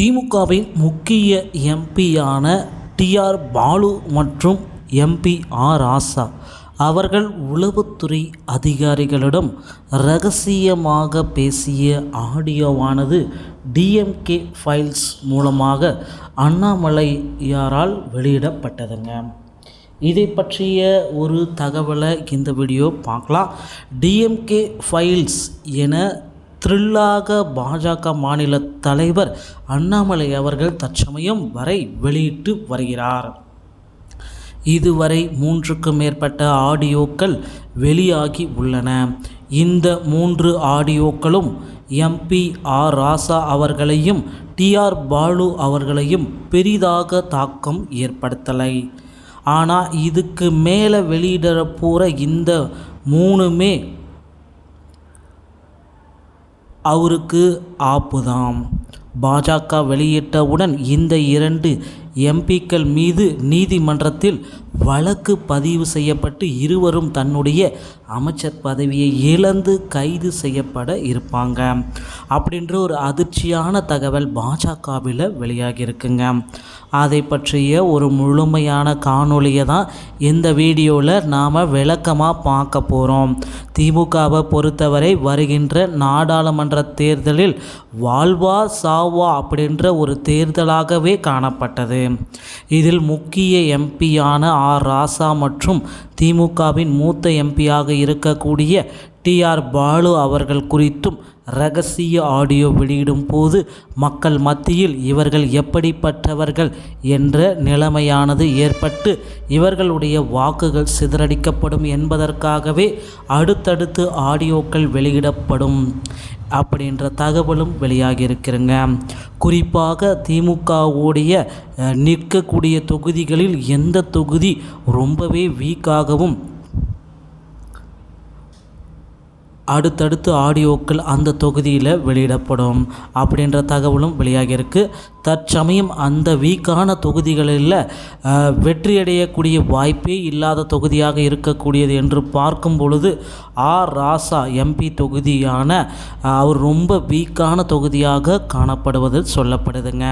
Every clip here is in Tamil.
திமுகவின் முக்கிய எம்பியான டிஆர் பாலு மற்றும் எம்பி ஆர் ராசா அவர்கள் உளவுத்துறை அதிகாரிகளிடம் ரகசியமாக பேசிய ஆடியோவானது டிஎம்கே ஃபைல்ஸ் மூலமாக அண்ணாமலையாரால் வெளியிடப்பட்டதுங்க. இதை பற்றிய ஒரு தகவலை இந்த வீடியோ பார்க்கலாம். டிஎம்கே ஃபைல்ஸ் என த்ரில்லாக பாஜக மாநில தலைவர் அண்ணாமலை அவர்கள் தற்சமயம் வரை வெளியிட்டு வருகிறார். இதுவரை மூன்றுக்கும் மேற்பட்ட ஆடியோக்கள் வெளியாகி உள்ளன. இந்த மூன்று ஆடியோக்களும் எம்பி ஆர் ராசா அவர்களையும் டிஆர் பாலு அவர்களையும் பெரிதாக தாக்கம் ஏற்படுத்தலை. ஆனால் இதுக்கு மேலே வெளியிட போகிற இந்த மூணுமே அவருக்கு ஆப்புதாம். பாஜக வெளியிட்டவுடன் இந்த இரண்டு எம்பிக்கள் மீது நீதிமன்றத்தில் வழக்கு பதிவு செய்யப்பட்டு இருவரும் தன்னுடைய அமைச்சர் பதவியை இழந்து கைது செய்யப்பட இருப்பாங்க. அப்படின்ற ஒரு அதிர்ச்சியான தகவல் பாஜகவில் வெளியாகியிருக்குங்க. அதை பற்றிய ஒரு முழுமையான காணொலியை தான் இந்த வீடியோவில் நாம் விளக்கமாக பார்க்க போகிறோம் திமுகவை பொறுத்தவரை வருகின்ற நாடாளுமன்ற தேர்தலில் வாழ்வா சாவ் அப்படின்ற ஒரு தேர்தலாகவே காணப்பட்டது. இதில் முக்கிய எம்பியான ஆர். ராசா மற்றும் திமுகவின் மூத்த எம்பியாக இருக்கக்கூடிய டிஆர் பாலு அவர்கள் குறித்தும் ரகசிய ஆடியோ வெளியிடும் போது மக்கள் மத்தியில் இவர்கள் எப்படிப்பட்டவர்கள் என்ற நிலைமையானது ஏற்பட்டு இவர்களுடைய வாக்குகள் சிதறடிக்கப்படும் என்பதற்காகவே அடுத்தடுத்து ஆடியோக்கள் வெளியிடப்படும். அப்படின்ற தகவலும் வெளியாகி இருக்கிறங்க குறிப்பாக திமுகவுடைய நிற்கக்கூடிய தொகுதிகளில் எந்த தொகுதி ரொம்பவே வீக்காகவும் அடுத்தடுத்து ஆடியோக்கள் அந்த தொகுதியில் வெளியிடப்படும் அப்படின்ற தகவலும் வெளியாகியிருக்கு. தற்சமயம் அந்த வீக்கான தொகுதிகளில் வெற்றியடையக்கூடிய வாய்ப்பே இல்லாத தொகுதியாக இருக்கக்கூடியது என்று பார்க்கும் பொழுது ஆர் ராசா எம்பி தொகுதியான அவர் ரொம்ப வீக்கான தொகுதியாக காணப்படுவது சொல்லப்படுதுங்க.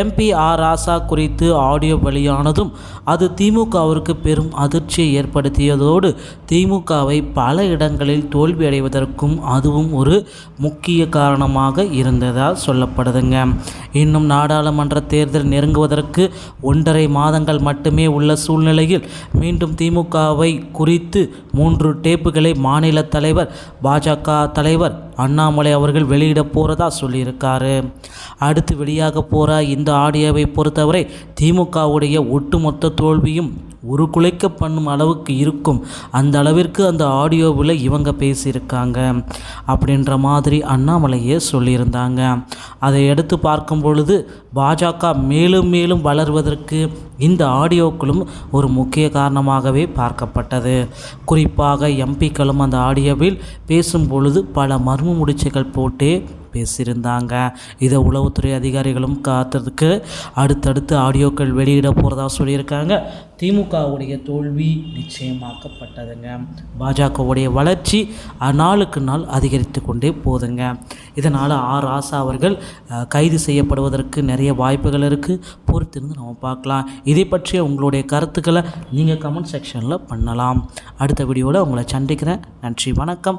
எம்பி ஆர் ராசா குறித்து ஆடியோ வெளியானதும் அது திமுகவிற்கு பெரும் அதிர்ச்சியை ஏற்படுத்தியதோடு திமுகவை பல இடங்களில் தோல்வியடை அடைவதற்கும் அதுவும் ஒரு முக்கிய காரணமாக இருந்ததால் சொல்லப்படுதுங்க. இன்னும் நாடாளுமன்ற தேர்தல் நெருங்குவதற்கு ஒன்றரை மாதங்கள் மட்டுமே உள்ள சூழ்நிலையில் மீண்டும் திமுகவை குறித்து மூன்று டேப்புகளை மாநில தலைவர் பாஜக தலைவர் அண்ணாமலை அவர்கள் வெளியிட போகிறதா சொல்லியிருக்காரு. அடுத்து வெளியாக போகிற இந்த ஆடியோவை பொறுத்தவரை திமுகவுடைய ஒட்டுமொத்த தோல்வியும் ஒரு குலைக்க பண்ணும் அளவுக்கு இருக்கும். அந்த அளவிற்கு அந்த ஆடியோவில் இவங்க பேசியிருக்காங்க. அப்படின்ற மாதிரி அண்ணாமலையே சொல்லியிருந்தாங்க. அதை எடுத்து பார்க்கும் பொழுது பாஜக மேலும் மேலும் வளர்வதற்கு இந்த ஆடியோக்களும் ஒரு முக்கிய காரணமாகவே பார்க்கப்பட்டது. குறிப்பாக எம்பிக்களும் அந்த ஆடியோவில் பேசும் பொழுது பல மர்ம முடிச்சுகள் போட்டே பேசியிருந்தாங்க. இதை உளவுத்துறை அதிகாரிகளும் காத்ததுக்கு அடுத்தடுத்து ஆடியோக்கள் வெளியிட போகிறதா சொல்லியிருக்காங்க. திமுகவுடைய தோல்வி நிச்சயமாக்கப்பட்டதுங்க. பாஜகவுடைய வளர்ச்சி நாளுக்கு நாள் அதிகரித்து கொண்டே போதுங்க இதனால் ஆர். ஆசா அவர்கள் கைது செய்யப்படுவதற்கு நிறைய வாய்ப்புகள் இருக்குது பொறுத்திருந்து நம்ம பார்க்கலாம். இதை பற்றிய உங்களுடைய கருத்துக்களை நீங்கள் கமெண்ட் செக்ஷனில் பண்ணலாம். அடுத்த வீடியோவில் உங்களை சந்திக்கிறேன். நன்றி வணக்கம்.